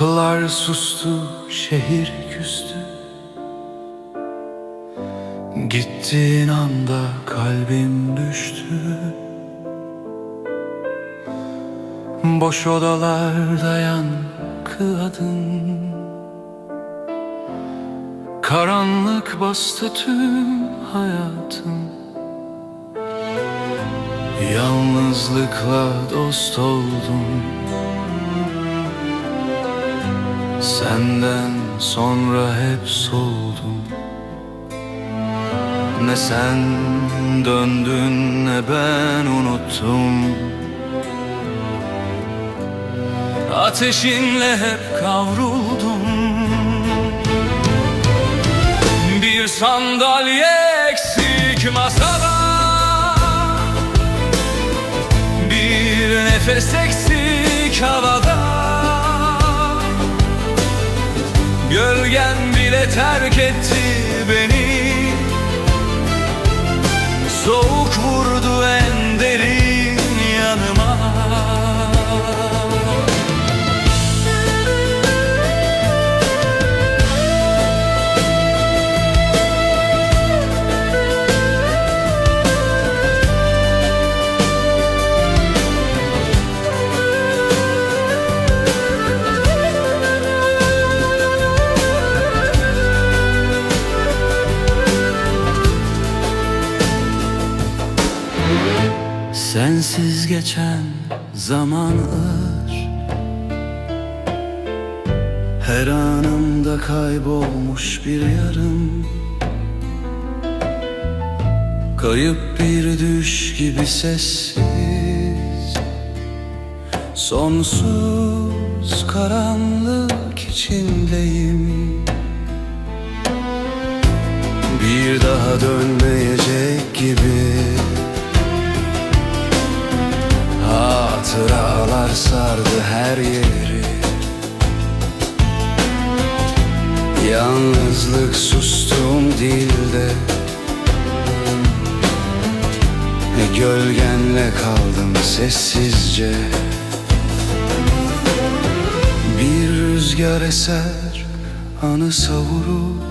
Kapılar sustu, şehir küstü Gittiğin anda kalbim düştü. Boş odalarda yankı adın Karanlık bastı tüm hayatım. Yalnızlıkla dost oldum. Senden sonra hep soğudum Ne sen döndün ne ben unuttum. Ateşinle hep kavruldum. Bir sandalye eksik masada. Bir nefes eksik havada. Gölgen bile terk etti Sensiz geçen zaman ır. Her anımda kaybolmuş bir yarım. Kayıp bir düş gibi sessiz. Sonsuz karanlık içindeyim. Bir daha dönmeyecek Hatıralar sardı her yeri. Yalnızlık sustum dilde. Gölgenle kaldım sessizce. Bir rüzgar eser anı savurur